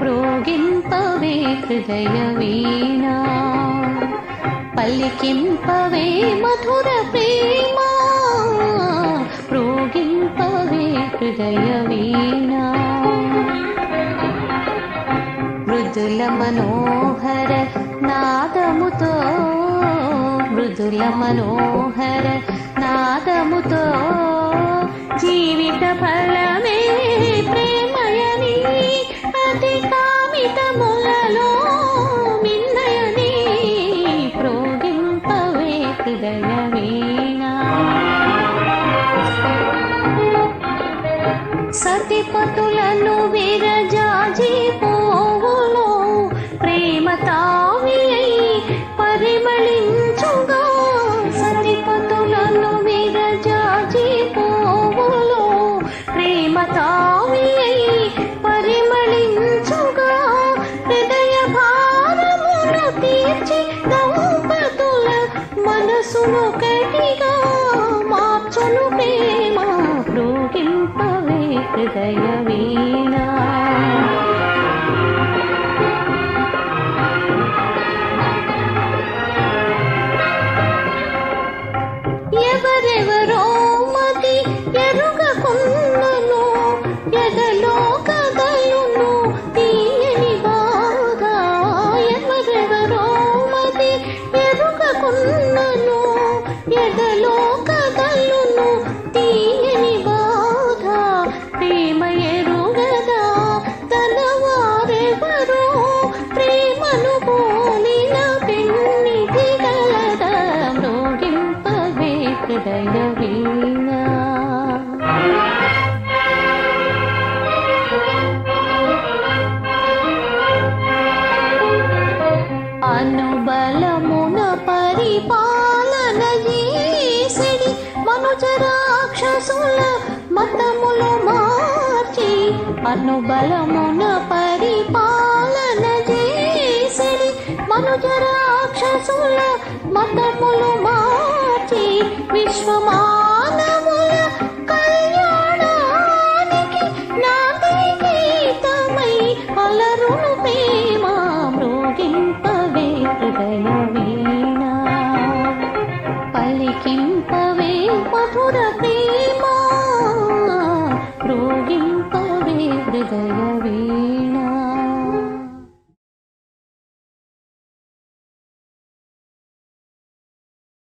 ప్రోగింపవే హృదయ వీణా పల్లికింపవే మధుర ప్రేమ. హృదయ మృదుల మనోహర నాదముతో మృదుల మనోహర నాదముతో జీవిత ఫలమే ప్రేమయని అతి కామిత కామితములలో మిన్నయని ప్రోగింపవే హృదయమే వీణా విరజాజి పోవును ప్రేమ తావి పరిమళించుగా సతిపతులను విరజాజి పోవును ప్రేమ తావి పరిమళించుగా హృదయ భారమున తీర్చి దంపతుల మనసును కటిగా పరిపాలన చేసిడి మనుజ రాక్షసుల మతములు మార్చి అనుబలమున పరిపాలన చేసిడి మనుజ రాక్షసుల మతములు మార్చి విశ్వమా